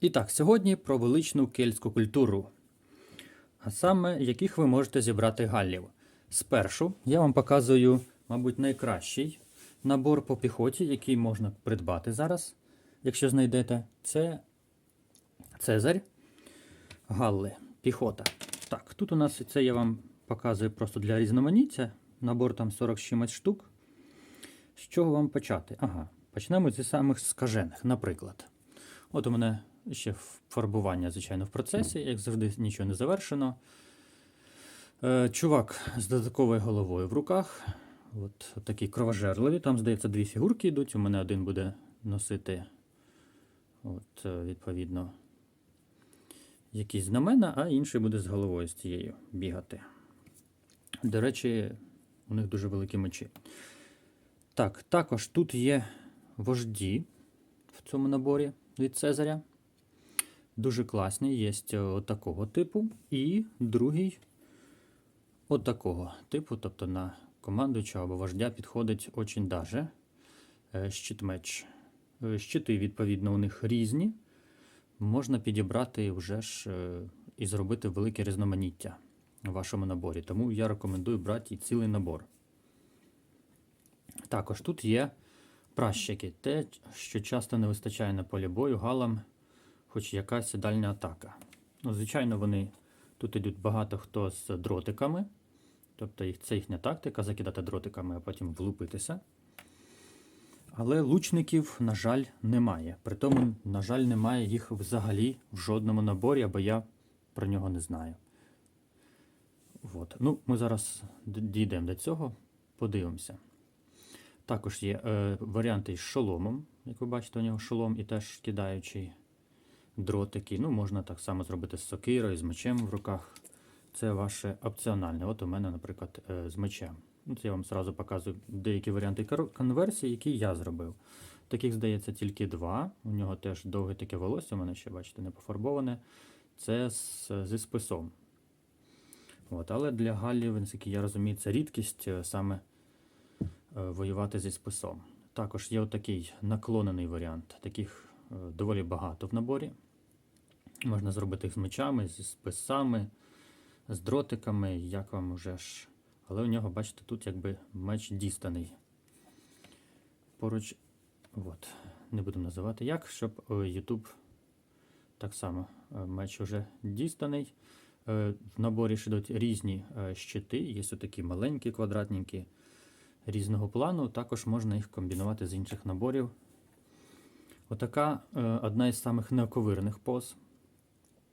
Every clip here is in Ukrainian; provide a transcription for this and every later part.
І так, сьогодні про величну кельтську культуру, а саме яких ви можете зібрати галлів. Спершу я вам показую, мабуть, найкращий набор по піхоті, який можна придбати зараз, якщо знайдете. Це Цезарь, Галли, піхота. Так, тут у нас це я вам показую просто для різноманіття. Набор там 40 чимось штук. З чого вам почати? Ага, почнемо зі самих скажених, наприклад. От у мене ще фарбування, звичайно, в процесі, як завжди, нічого не завершено. Е, чувак з додатковою головою в руках. От, от такі кровожерливі. Там, здається, дві фігурки йдуть. У мене один буде носити, от, е, відповідно, якісь знамена, а інший буде з головою з цією бігати. До речі, у них дуже великі мечі. Так, також тут є вожді в цьому наборі від Цезаря. Дуже класні, є отакого типу. І другий отакого типу, тобто на командуючого або вождя підходить очень даже е, щит-меч. Е, Щити, відповідно, у них різні. Можна підібрати вже ж е, і зробити велике різноманіття в вашому наборі. Тому я рекомендую брати і цілий набор. Також тут є пращики, те, що часто не вистачає на полі бою галам, хоч якась дальня атака. Ну, Звичайно, вони тут йдуть багато хто з дротиками, тобто це їхня тактика закидати дротиками, а потім влупитися. Але лучників, на жаль, немає. Притому, на жаль, немає їх взагалі в жодному наборі, або я про нього не знаю. От. Ну, Ми зараз дійдемо до цього, подивимося. Також є е, варіанти з шоломом. Як ви бачите, у нього шолом і теж кидаючий дротики. Ну, можна так само зробити з сокирою, з мечем в руках. Це ваше опціональне. От у мене, наприклад, е, з мечем. Ну, Це я вам зразу показую деякі варіанти конверсії, які я зробив. Таких, здається, тільки два. У нього теж довге таке волосся, у мене ще, бачите, не пофарбоване. Це з, зі списом. От, але для Галлів, наскільки я розумію, це рідкість е, саме е, воювати зі списом. Також є отакий наклонений варіант. Таких доволі багато в наборі. Можна зробити їх з мечами, зі списами, з дротиками, як вам уже ж. Але у нього, бачите, тут якби меч дістаний. Поруч, от, не буду називати як, щоб е, YouTube так само е, меч уже дістаний. Е, В наборі ще йдуть різні щити, є такі маленькі, квадратненькі, різного плану. Також можна їх комбінувати з інших наборів. Отака одна із самих неоковирних поз.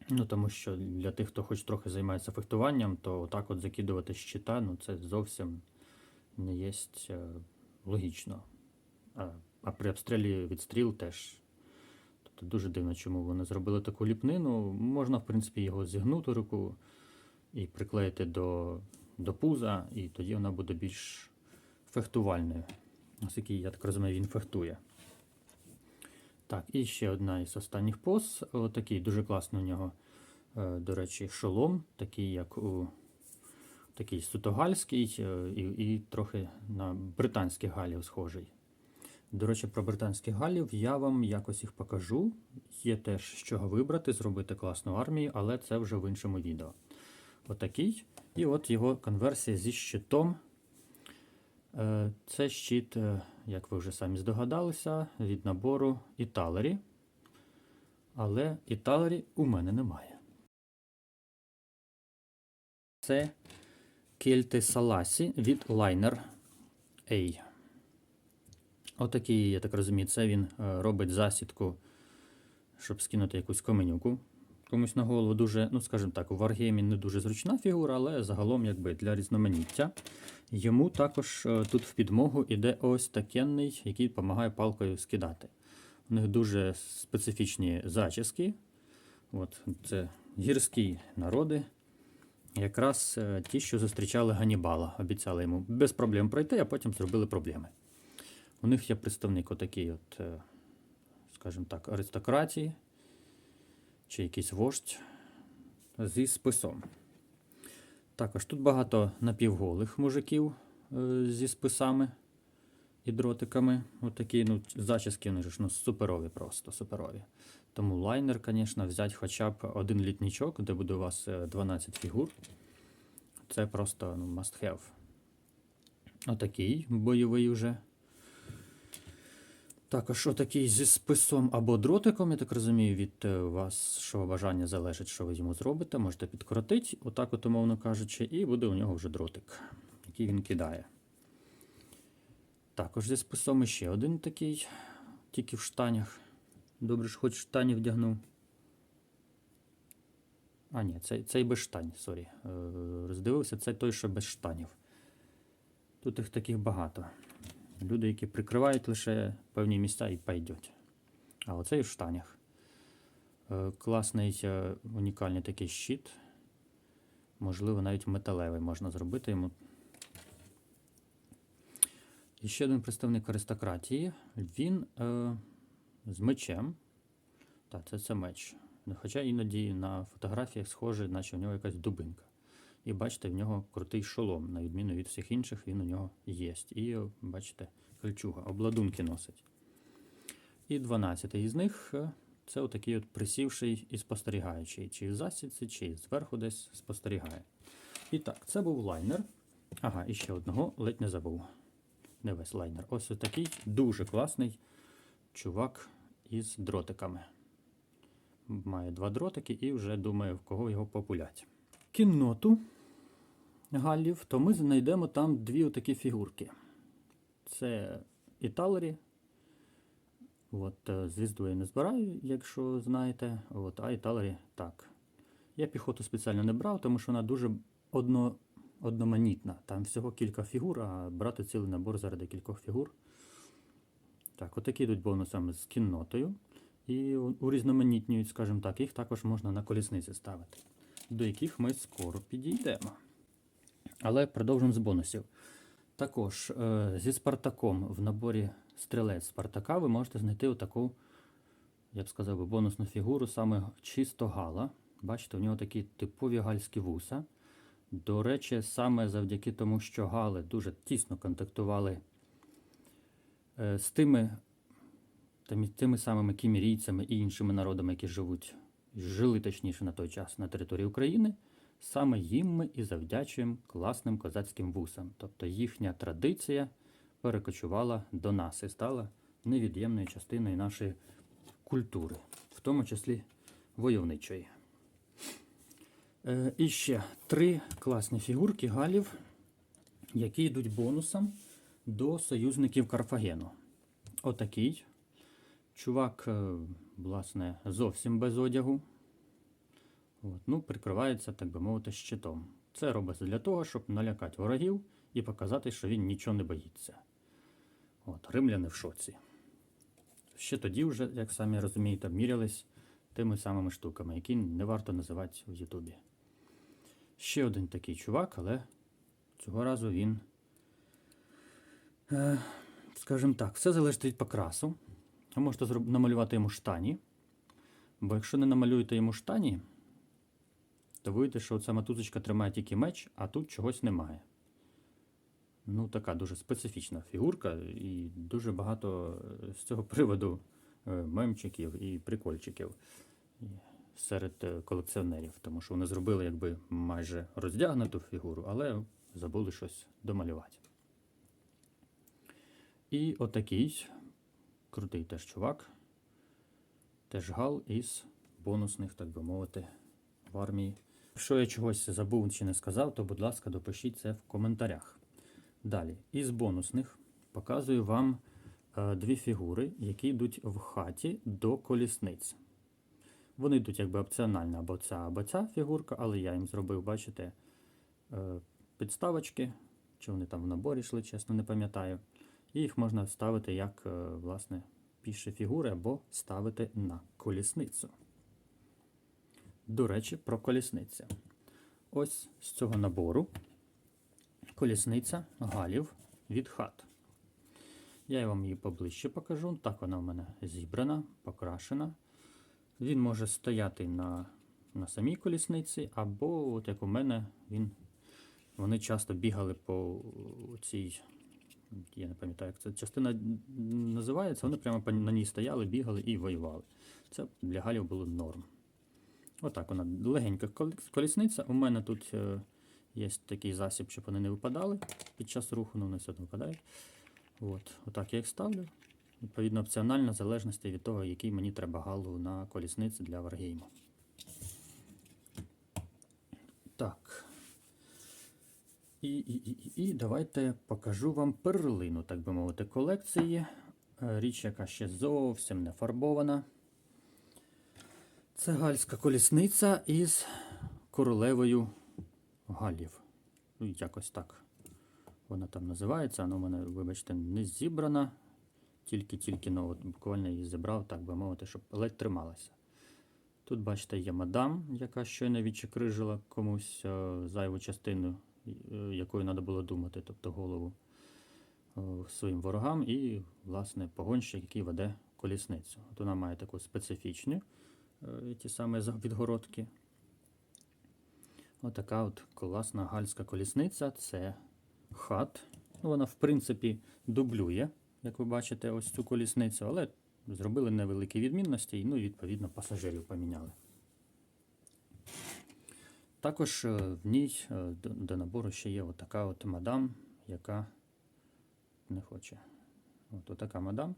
Ну, тому що для тих, хто хоч трохи займається фехтуванням, то отак от закидувати щита, ну це зовсім не є е, логічно. А, а при обстрілі від стріл теж. Тобто дуже дивно, чому вони зробили таку ліпнину. Можна, в принципі, його зігнути руку і приклеїти до, до пуза, і тоді вона буде більш фехтувальною. Оскільки, я так розумію, він фехтує. Так, і ще одна із останніх поз. Отакий дуже класний у нього, е, до речі, шолом, такий, як у такий сутогальський, е, і, і трохи на британських галів схожий. До речі, про британських галів я вам якось їх покажу. Є теж з чого вибрати, зробити класну армію, але це вже в іншому відео. Отакий. І от його конверсія зі щитом. Е, Це щит, е, як ви вже самі здогадалися, від набору Італері. Але Італері у мене немає. Це Кельти Саласі від Liner A. Отакий, я так розумію, це він е, робить засідку, щоб скинути якусь каменюку комусь на голову. Дуже, ну скажімо так, у Wargame не дуже зручна фігура, але загалом якби для різноманіття. Йому також е, тут в підмогу іде ось такенний, який допомагає палкою скидати. У них дуже специфічні зачіски. От, це гірські народи. Якраз е, ті, що зустрічали Ганібала, обіцяли йому без проблем пройти, а потім зробили проблеми. У них є представник отакий, от, е, скажімо так, аристократії, чи якийсь вождь зі списом. Також тут багато напівголих мужиків е, зі списами і дротиками. Отакі, ну, зачіски вони ж ну, суперові просто, суперові. Тому лайнер, звісно, взяти хоча б один літничок, де буде у вас е, 12 фігур. Це просто ну, must have. Отакий бойовий уже. Також отакий зі списом або дротиком, я так розумію, від е, вас, що бажання залежить, що ви йому зробите. Можете підкоротити, отак, от, умовно кажучи, і буде у нього вже дротик, який він кидає. Також зі списом ще один такий, тільки в штанях. Добре, що хоч штані вдягнув. А, ні, цей, цей без штань, сорі. Е, роздивився, це той, що без штанів. Тут їх таких багато. Люди, які прикривають лише певні місця і пойдуть. А оцей в штанях. Е, Класний е, унікальний такий щит. Можливо, навіть металевий можна зробити йому. І ще один представник аристократії. Він е, з мечем. Так, це, це меч. Хоча іноді на фотографіях схоже, наче в нього якась дубинка. І бачите, в нього крутий шолом, на відміну від всіх інших, він у нього є. І бачите, кольчуга, обладунки носить. І 12 із них е, це отакий от присівший і спостерігаючий, чи в засідці, чи зверху десь спостерігає. І так, це був лайнер. Ага, і ще одного ледь не забув. Не весь лайнер. Ось такий дуже класний чувак із дротиками. Має два дротики і вже думає, в кого його популять. Кінноту галлів, то ми знайдемо там дві отакі фігурки. Це Італері. От, е, звізду я не збираю, якщо знаєте. От, а Італері так. Я піхоту спеціально не брав, тому що вона дуже одно, одноманітна. Там всього кілька фігур, а брати цілий набор заради кількох фігур. Так, отакі йдуть бонусами з кіннотою. І урізноманітнюють, скажімо так, їх також можна на колісниці ставити, до яких ми скоро підійдемо. Але продовжимо з бонусів. Також е, зі Спартаком в наборі стрілець Спартака ви можете знайти отаку, я б сказав, бонусну фігуру, саме чисто гала. Бачите, у нього такі типові гальські вуса. До речі, саме завдяки тому, що гали дуже тісно контактували е, з тими тими, тими самими кімірійцями і іншими народами, які живуть, жили точніше на той час на території України, саме їм ми і завдячуємо класним козацьким вусам. Тобто їхня традиція перекочувала до нас і стала невід'ємною частиною нашої культури, в тому числі войовничої. Е, і ще три класні фігурки галів, які йдуть бонусом до союзників Карфагену. Отакий. Чувак, е, власне, зовсім без одягу. От, ну, прикривається, так би мовити, щитом. Це робиться для того, щоб налякати ворогів і показати, що він нічого не боїться. От, римляни в шоці. Ще тоді, вже, як самі розумієте, мірялись тими самими штуками, які не варто називати в Ютубі. Ще один такий чувак, але цього разу він, е, скажімо так, все залежить від покрасу. Ви можете намалювати йому штані. Бо якщо не намалюєте йому штані, вийде, що ця матузочка тримає тільки меч, а тут чогось немає. Ну, така дуже специфічна фігурка, і дуже багато е, з цього приводу е, мемчиків і прикольчиків серед е, колекціонерів, тому що вони зробили якби майже роздягнуту фігуру, але забули щось домалювати. І отакий крутий теж чувак. Теж гал із бонусних, так би мовити, в армії. Якщо я чогось забув чи не сказав, то, будь ласка, допишіть це в коментарях. Далі, із бонусних показую вам е, дві фігури, які йдуть в хаті до колісниць. Вони йдуть якби опціонально або ця, або ця фігурка, але я їм зробив, бачите, е, підставочки, чи вони там в наборі йшли, чесно, не пам'ятаю. І їх можна ставити як, е, власне, піші фігури або ставити на колісницю. До речі, про колісницю. Ось з цього набору колісниця галів від хат. Я вам її поближче покажу. Так вона в мене зібрана, покрашена. Він може стояти на, на самій колісниці, або, от як у мене, він, вони часто бігали по цій Я не пам'ятаю, як ця частина називається. Вони прямо на ній стояли, бігали і воювали. Це для галів було норм. Отак вона легенька колісниця. У мене тут е, є такий засіб, щоб вони не випадали під час руху, ну вони все одно випадають. От, отак я їх ставлю. Відповідно, опціонально, в залежності від того, який мені треба галу на колісниці для варгейму. Так. І, і, і, і, і давайте покажу вам перлину, так би мовити, колекції. Е, Річ, яка ще зовсім не фарбована. Це гальська колісниця із королевою галів. Ну, якось так вона там називається. Вона у мене, вибачте, не зібрана. Тільки-тільки ну, от буквально її зібрав, так би мовити, щоб ледь трималася. Тут, бачите, є мадам, яка щойно відчекрижила комусь е, зайву частину, е, якою треба було думати, тобто голову е, своїм ворогам, і, власне, погонщик, який веде колісницю. От вона має таку специфічну ті самі відгородки. Отака от класна гальська колісниця. Це хат. Ну, вона, в принципі, дублює, як ви бачите, ось цю колісницю, але зробили невеликі відмінності, ну і відповідно пасажирів поміняли. Також е, в ній е, до, до набору ще є отака от мадам, яка не хоче. От отака мадам,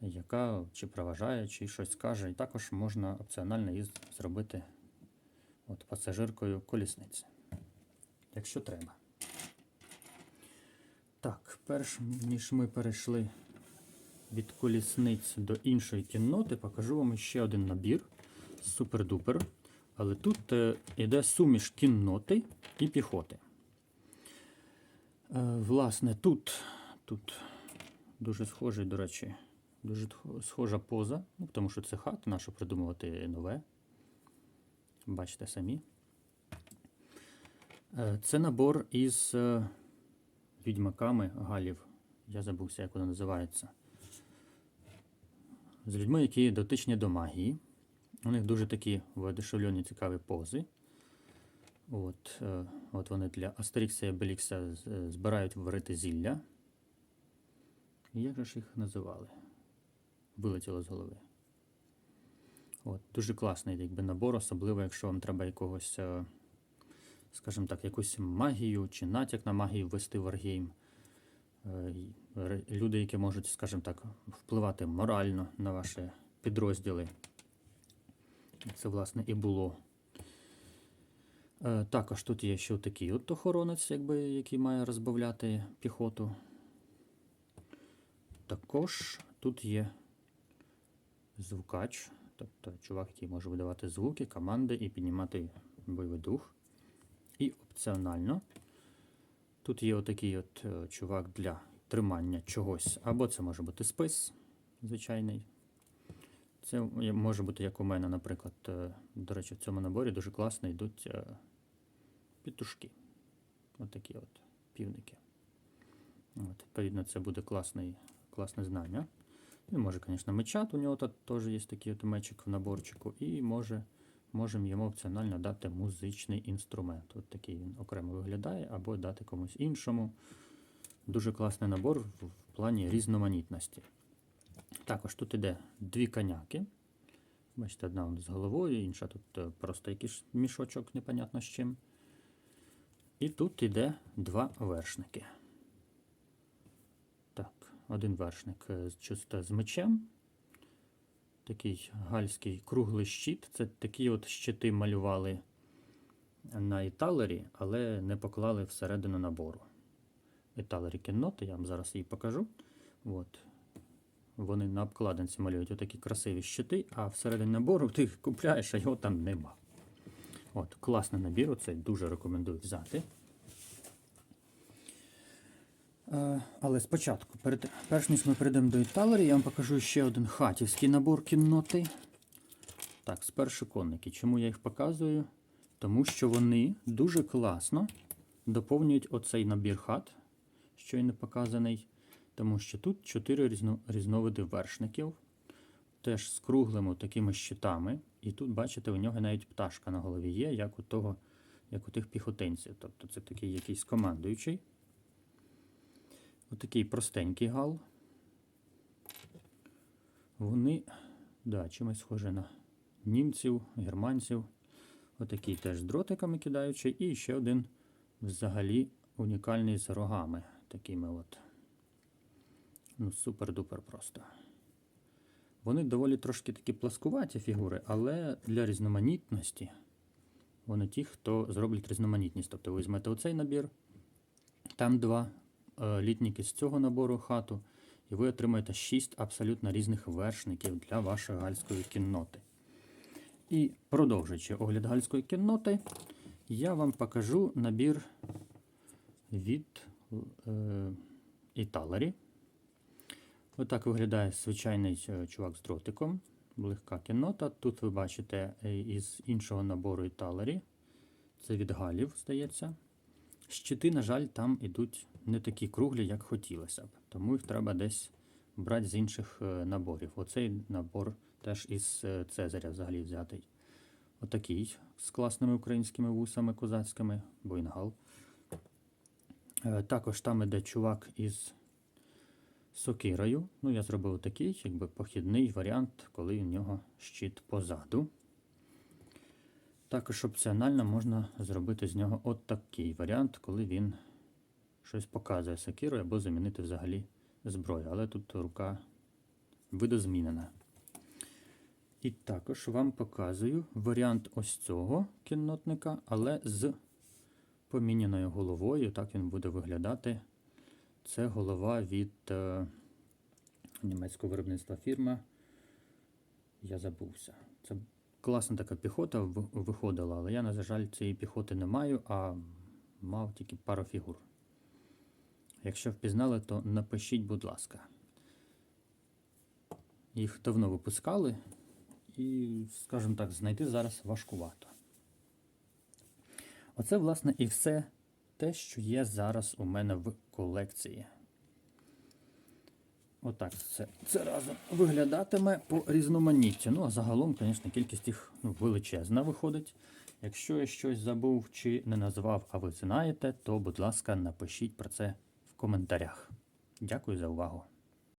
яка чи проважає, чи щось каже. І також можна опціонально її зробити от пасажиркою колісниці, якщо треба. Так, перш ніж ми перейшли від колісниць до іншої кінноти, покажу вам ще один набір. Супер-дупер. Але тут е, йде суміш кінноти і піхоти. Е, власне, тут, тут дуже схожий, до речі, дуже схожа поза, ну, тому що це хат, нащо придумувати нове. Бачите самі. Е, Це набор із е, відьмаками галів. Я забувся, як воно називається. З людьми, які дотичні до магії. У них дуже такі воодушевлені цікаві пози. От, е, от вони для Астерікса і е, збирають варити зілля. Як же ж їх називали? Вилетіло з голови. От, дуже класний якби, набор, особливо, якщо вам треба якогось, е, скажімо так, якусь магію чи натяк на магію ввести в Wargame. Е, Люди, які можуть, скажімо так, впливати морально на ваші підрозділи. Це, власне, і було. Е, Також тут є ще такий от охоронець, якби, який має розбавляти піхоту. Також тут є звукач, тобто чувак, який може видавати звуки, команди і піднімати бойовий дух. І опціонально тут є отакий от е, чувак для тримання чогось. Або це може бути спис звичайний. Це може бути, як у мене, наприклад, е, до речі, в цьому наборі дуже класно йдуть е, петушки. От от півники. От, відповідно, це буде класний, класне знання. Він може, звісно, мечат, у нього тут теж є такий от мечик в наборчику, і може, можемо йому опціонально дати музичний інструмент. От такий він окремо виглядає, або дати комусь іншому. Дуже класний набор в, в плані різноманітності. Також тут іде дві коняки. Бачите, одна з головою, інша тут е, просто якийсь мішочок, непонятно з чим. І тут іде два вершники. Один вершник е, чисто з мечем. Такий гальський круглий щит. Це такі от щити малювали на італері, але не поклали всередину набору. Італері кінноти, я вам зараз її покажу. От. Вони на обкладинці малюють отакі красиві щити, а всередині набору ти їх купляєш, а його там нема. От, класний набір, оцей дуже рекомендую взяти. Е, але спочатку, перед, перш ніж ми перейдемо до Італері, я вам покажу ще один хатівський набор кінноти. Так, спершу конники. Чому я їх показую? Тому що вони дуже класно доповнюють оцей набір хат, щойно показаний. Тому що тут чотири різно, різновиди вершників, теж з круглими такими щитами. І тут, бачите, у нього навіть пташка на голові є, як у того, як у тих піхотинців. Тобто це такий якийсь командуючий. Отакий простенький гал. Вони, да, чимось схожі на німців, германців. Отакий теж з дротиками кидаючий. І ще один взагалі унікальний з рогами. Такими от. Ну, супер-дупер просто. Вони доволі трошки такі пласкуваті фігури, але для різноманітності вони ті, хто зроблять різноманітність. Тобто ви візьмете оцей набір, там два літніки з цього набору хату, і ви отримаєте шість абсолютно різних вершників для вашої гальської кінноти. І продовжуючи огляд гальської кінноти, я вам покажу набір від е, Італері. Отак виглядає звичайний е, чувак з дротиком. Легка кіннота. Тут ви бачите е, із іншого набору Італері. Це від галів, здається. Щити, на жаль, там ідуть не такі круглі, як хотілося б. Тому їх треба десь брати з інших е, наборів. Оцей набор теж із е, Цезаря взагалі взятий. Отакий з класними українськими вусами козацькими, Бойнгал. Е, Також там іде чувак із сокирою. Ну, я зробив такий, якби похідний варіант, коли у нього щит позаду. Також опціонально можна зробити з нього от такий варіант, коли він щось показує сокирою або замінити взагалі зброю. Але тут рука видозмінена. І також вам показую варіант ось цього кіннотника, але з поміняною головою. Так він буде виглядати. Це голова від е, німецького виробництва фірма. Я забувся. Це класна така піхота виходила, але я, на жаль, цієї піхоти не маю, а мав тільки пару фігур. Якщо впізнали, то напишіть, будь ласка. Їх давно випускали, і, скажімо так, знайти зараз важкувато. Оце, власне, і все те, що є зараз у мене в колекції. Отак це, це разом виглядатиме по різноманіттю. Ну, а загалом, звісно, кількість їх ну, величезна виходить. Якщо я щось забув чи не назвав, а ви знаєте, то, будь ласка, напишіть про це коментарях. Дякую за увагу.